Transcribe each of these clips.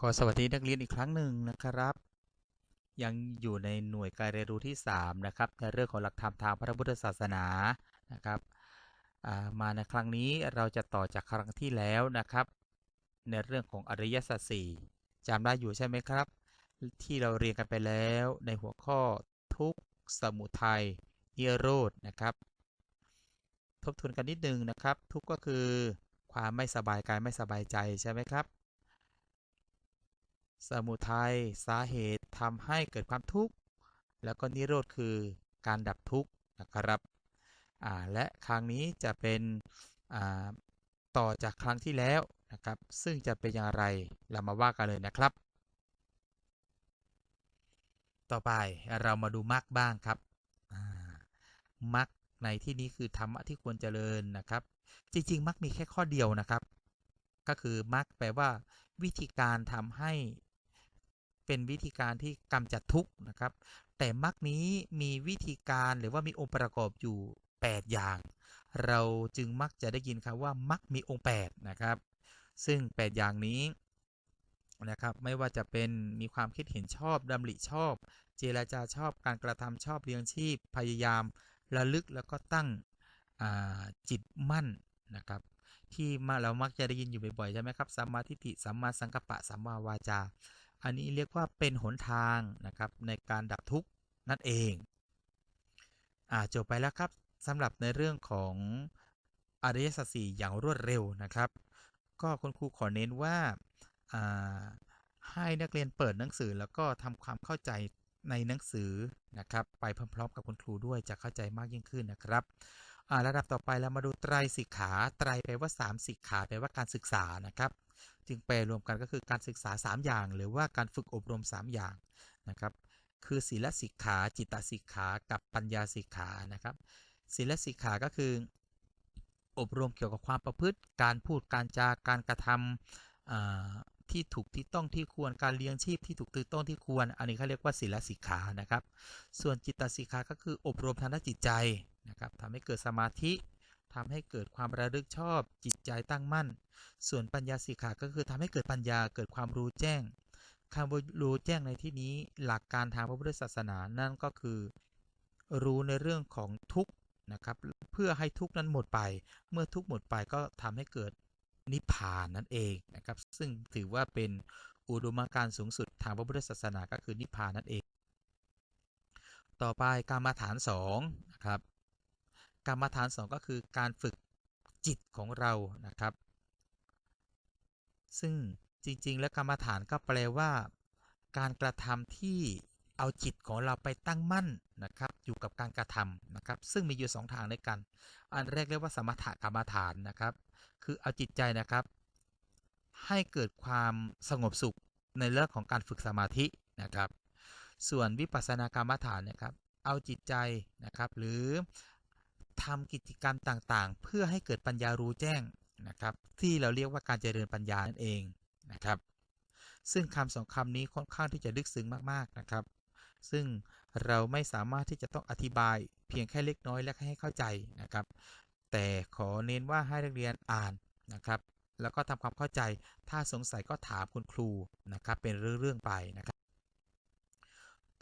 ขอสวัสดีนักเรียนอีกครั้งหนึ่งนะครับ ยังอยู่ในหน่วยการเรียนรู้ที่ 3 นะครับ ในเรื่องของหลักธรรมทางพระพุทธศาสนานะครับามาในครั้งนี้เราจะต่อจากครั้งที่แล้วนะครับ ในเรื่องของอริยสัจสี่จำได้อยู่ใช่ไหมครับ ที่เราเรียนกันไปแล้วในหัวข้อทุกสมุทัยนิโรธนะครับ ทบทวนกันนิดนึงนะครับ ทุกก็คือความไม่สบายกายไม่สบายใจใช่ไหมครับ สมุทัยสาเหตุทำให้เกิดความทุกข์ แล้วก็นิโรธคือการดับทุกข์นะครับ และครั้งนี้จะเป็นต่อจากครั้งที่แล้วนะครับ ซึ่งจะเป็นอย่างไรเรามาว่ากันเลยนะครับ ต่อไปเรามาดูมรรคบ้างครับมรรคในที่นี้คือธรรมะที่ควรเจริญนะครับ จริง ๆมรรคมีแค่ข้อเดียวนะครับ ก็คือมรรคแปลว่า วิธีการทำให้ เป็นวิธีการที่กำจัดทุกข์นะครับ แต่มรรคนี้มีวิธีการหรือว่ามีองค์ประกอบอยู่ 8 อย่าง เราจึงมักจะได้ยินคำว่ามรรคมีองค์ 8 นะครับ ซึ่ง 8 อย่างนี้นะครับไม่ว่าจะเป็นมีความคิดเห็นชอบดำริชอบ เจรจาชอบการกระทำชอบเลี้ยงชีพ พยายามระลึกแล้วก็ตั้งจิตมั่นนะครับ ที่มาเรามักจะได้ยินอยู่บ่อยๆใช่ไหมครับสัมมาทิฏฐิสัมมาสังกัปปะสัมมาวาจา อันนี้เรียกว่าเป็นหนทางนะครับในการดับทุกข์นั่นเองอ่าจบไปแล้วครับสำหรับในเรื่องของอริยสัจสี่อย่างรวดเร็วนะครับ ก็คุณครูขอเน้นว่าอ่าให้นักเรียนเปิดหนังสือแล้วก็ทำความเข้าใจในหนังสือนะครับ ไปพร้อมๆกับคุณครูด้วยจะเข้าใจมากยิ่งขึ้นนะครับอ่าระดับต่อไปเรามาดูไตรสิกขาไตรแปลว่า 3 สิกขาแปลว่าการศึกษานะครับ จึงแปลรวมกันก็คือการศึกษา 3 อย่าง หรือว่าการฝึกอบรม 3 อย่างนะครับ คือศีลสิกขา จิตตสิกขา กับปัญญาสิกขานะครับศีลสิกขาก็คือ อบรมเกี่ยวกับความประพฤติ การพูดการจาการกระทำอ่าที่ถูกที่ต้องที่ควรการเลี้ยงชีพที่ถูกที่ต้องที่ควร อันนี้เขาเรียกว่าศีลสิกขานะครับ ส่วนจิตตสิกขาก็คืออบรมทางด้านจิตใจนะครับทำให้เกิดสมาธิ ทำให้เกิดความระลึกชอบ จิตใจตั้งมั่น ส่วนปัญญาสิกขาก็คือทำให้เกิดปัญญาเกิดความรู้แจ้งคำว่ารู้แจ้งในที่นี้หลักการทางพระพุทธศาสนานั่นก็คือ รู้ในเรื่องของทุกข์นะครับเพื่อให้ทุกข์นั้นหมดไป เมื่อทุกข์หมดไปก็ทำให้เกิดนิพพานนั่นเองนะครับ ซึ่งถือว่าเป็นอุดมการณ์สูงสุดทางพระพุทธศาสนาก็คือนิพพานนั่นเอง ต่อไปกรรมฐาน2นะครับ กรรมฐาน 2 ก็คือการฝึกจิตของเรานะครับ ซึ่งจริง ๆ แล้วกรรมฐานก็แปลว่า การกระทำที่เอาจิตของเราไปตั้งมั่นนะครับ อยู่กับการกระทำนะครับ ซึ่งมีอยู่ 2 ทางในกัน อันแรกเรียกว่าสมถกรรมฐานนะครับ คือเอาจิตใจนะครับ ให้เกิดความสงบสุขในเรื่องของการฝึกสมาธินะครับ ส่วนวิปัสสนากรรมฐานนะครับ เอาจิตใจนะครับ หรือ ทำกิจกรรมต่างๆ เพื่อให้เกิดปัญญารู้แจ้งนะครับ ที่เราเรียกว่าการเจริญปัญญานั่นเองนะครับ ซึ่งคำสองคำนี้ค่อนข้างที่จะลึกซึ้งมากๆนะครับ ซึ่งเราไม่สามารถที่จะต้องอธิบายเพียงแค่เล็กน้อยและให้เข้าใจนะครับ แต่ขอเน้นว่าให้นักเรียนอ่านนะครับ แล้วก็ทำความเข้าใจถ้าสงสัยก็ถามคุณครูนะครับ เป็นเรื่องๆไปนะครับ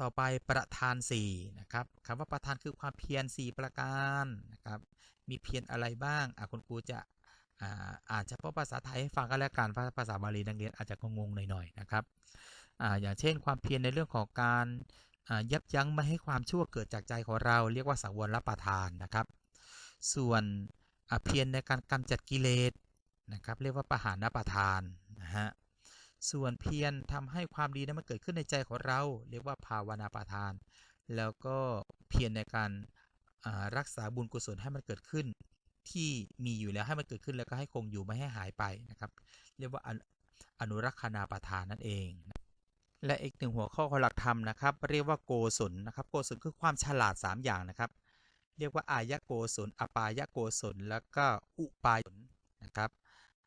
ต่อไปประธาน4นะครับคำว่าประธานคือความเพียร4ประการนะครับ มีเพียรอะไรบ้างอะคุณครูจะอ่าอานเฉพาะภาษาไทยให้ฟังก็แล้วกันภาษาบาลีนักเรียนอาจจะงงๆหน่อยๆนะครับออย่างเช่นความเพียรในเรื่องของการยับยั้งไม่ให้ความชั่วเกิดจากใจของเรา เรียกว่าสังวรรับประทานนะครับ ส่วนเพียรในการกำจัดกิเลสนะครับ เรียกว่าปหานประทานนะฮะ ส่วนเพียรทำให้ความดีนั้นมันเกิดขึ้นในใจของเรา เรียกว่าภาวนาประทาน แล้วก็เพียรในการรักษาบุญกุศลให้มันเกิดขึ้น ที่มีอยู่แล้วให้มันเกิดขึ้นแล้วก็ให้คงอยู่ไม่ให้หายไปนะครับ เรียกว่าอนุรักษณาประทานนั่นเอง และอีกหนึ่งหัวข้อของหลักธรรมนะครับ เรียกว่าโกศลนะครับโกศลคือความฉลาด 3 อย่างนะครับ เรียกว่าอายะโกศลอปายะโกศลแล้วก็อุปายนะครับ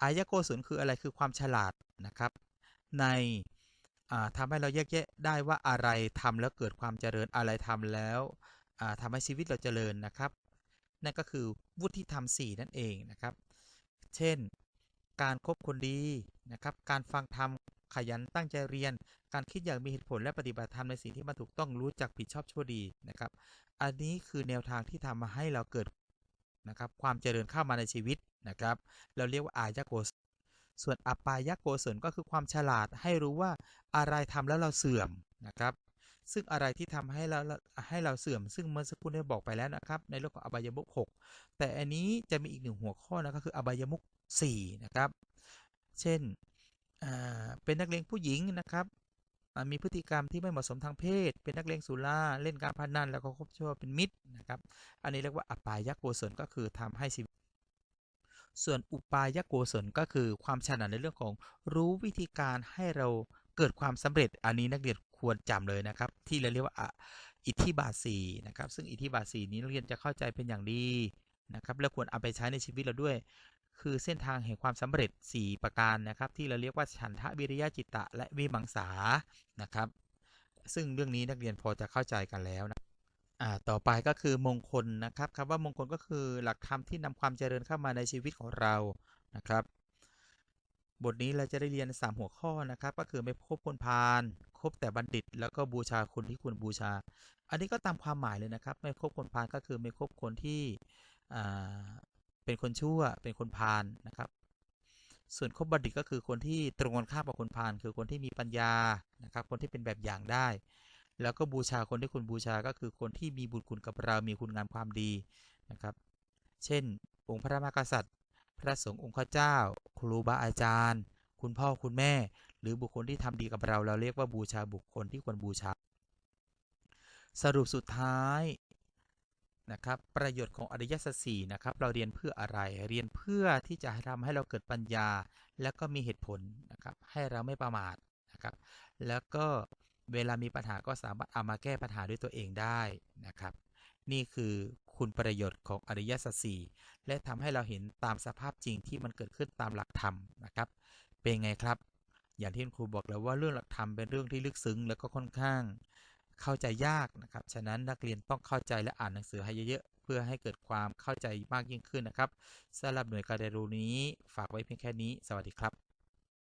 อายะโกศลคืออะไรคือความฉลาดนะครับ ในทำให้เราแยกแยะได้ว่าอะไรทำแล้วเกิดความเจริญอะไรทำแล้วทำให้ชีวิตเราเจริญนะครับ นั่นก็คือวุฒิธรรม 4 นั่นเองนะครับ เช่น การคบคนดีนะครับ การฟังธรรมขยันตั้งใจเรียน การคิดอย่างมีเหตุผลและปฏิบัติธรรมในสิ่งที่มันถูกต้องรู้จักผิดชอบชั่วดีนะครับ อันนี้คือแนวทางที่ทำมาให้เราเกิดนะครับความเจริญเข้ามาในชีวิตนะครับ เราเรียกว่าอายะโกศล ส่วนอัปายโกศลก็คือความฉลาดให้รู้ว่าอะไรทำแล้วเราเสื่อมนะครับ ซึ่งอะไรที่ทำให้เราให้เราเสื่อม ซึ่งเมื่อสักครู่ได้บอกไปแล้วนะครับ ในเรื่องของอบายมุข6แต่อันนี้จะมีอีกหนึ่งหัวข้อนะก็คืออบายมุข4นะครับ เช่นเป็นนักเลงผู้หญิงนะครับมีพฤติกรรมที่ไม่เหมาะสมทางเพศ เป็นนักเลงสุราเล่นการพนันแล้วก็คบชั่วเป็นมิตรนะครับ อันนี้เรียกว่าอปายโกศลก็คือทำให้ชีวิต ส่วนอุปายโกศลก็คือความฉลาดในเรื่องของรู้วิธีการให้เราเกิดความสำเร็จอันนี้นักเรียนควรจำเลยนะครับ ที่เราเรียกว่าอิทธิบาทสีนะครับ ซึ่งอิทธิบาทสีนี้นักเรียนจะเข้าใจเป็นอย่างดีนะครับและควรเอาไปใช้ในชีวิตเราด้วย คือเส้นทางแห่งความสำเร็จ 4 ประการนะครับ ที่เราเรียกว่าฉันทะวิริยะจิตตะ และวิมังสานะครับ ซึ่งเรื่องนี้นักเรียนพอจะเข้าใจกันแล้วนะ อ่าต่อไปก็คือมงคลนะครับคำว่ามงคลก็คือหลักธรรมที่นำความเจริญเข้ามาในชีวิตของเรานะครับ บทนี้เราจะได้เรียน 3 หัวข้อนะครับ ก็คือไม่คบคนพาลคบแต่บัณฑิต แล้วก็บูชาคนที่ควรบูชา อันนี้ก็ตามความหมายเลยนะครับ ไม่คบคนพาลก็คือไม่คบคนที่อ่าเป็นคนชั่วเป็นคนพาลนะครับส่วนคบบัณฑิตก็คือคนที่ตรงกันข้ามกับคนพาลคือคนที่มีปัญญานะครับ คนที่เป็นแบบอย่างได้ แล้วก็บูชาคนที่คุณบูชาก็คือคนที่มีบุญคุณกับเรา มีคุณงามความดีนะครับ เช่น องค์พระมหากษัตริย์ พระสงฆ์องค์ข้าเจ้า ครูบาอาจารย์ คุณพ่อคุณแม่ หรือบุคคลที่ทำดีกับเรา เราเรียกว่าบูชาบุคคลที่ควรบูชา สรุปสุดท้ายนะครับประโยชน์ของอริยสัจสี่นะครับเราเรียนเพื่ออะไรเรียนเพื่อที่จะทำให้เราเกิดปัญญา และก็มีเหตุผลนะครับให้เราไม่ประมาทนะครับแล้วก็ เวลามีปัญหาก็สามารถเอามาแก้ปัญหาด้วยตัวเองได้นะครับ นี่คือคุณประโยชน์ของอริยสัจสี่และทำให้เราเห็นตามสภาพจริงที่มันเกิดขึ้นตามหลักธรรมนะครับ เป็นไงครับ อย่างที่คุณครูบอกแล้วว่าเรื่องหลักธรรมเป็นเรื่องที่ลึกซึ้ง แล้วก็ค่อนข้างเข้าใจยากนะครับ ฉะนั้นนักเรียนต้องเข้าใจและอ่านหนังสือให้เยอะๆ เพื่อให้เกิดความเข้าใจมากยิ่งขึ้นนะครับสำหรับหน่วยการเรียนรู้นี้ ฝากไว้เพียงแค่นี้ สวัสดีครับ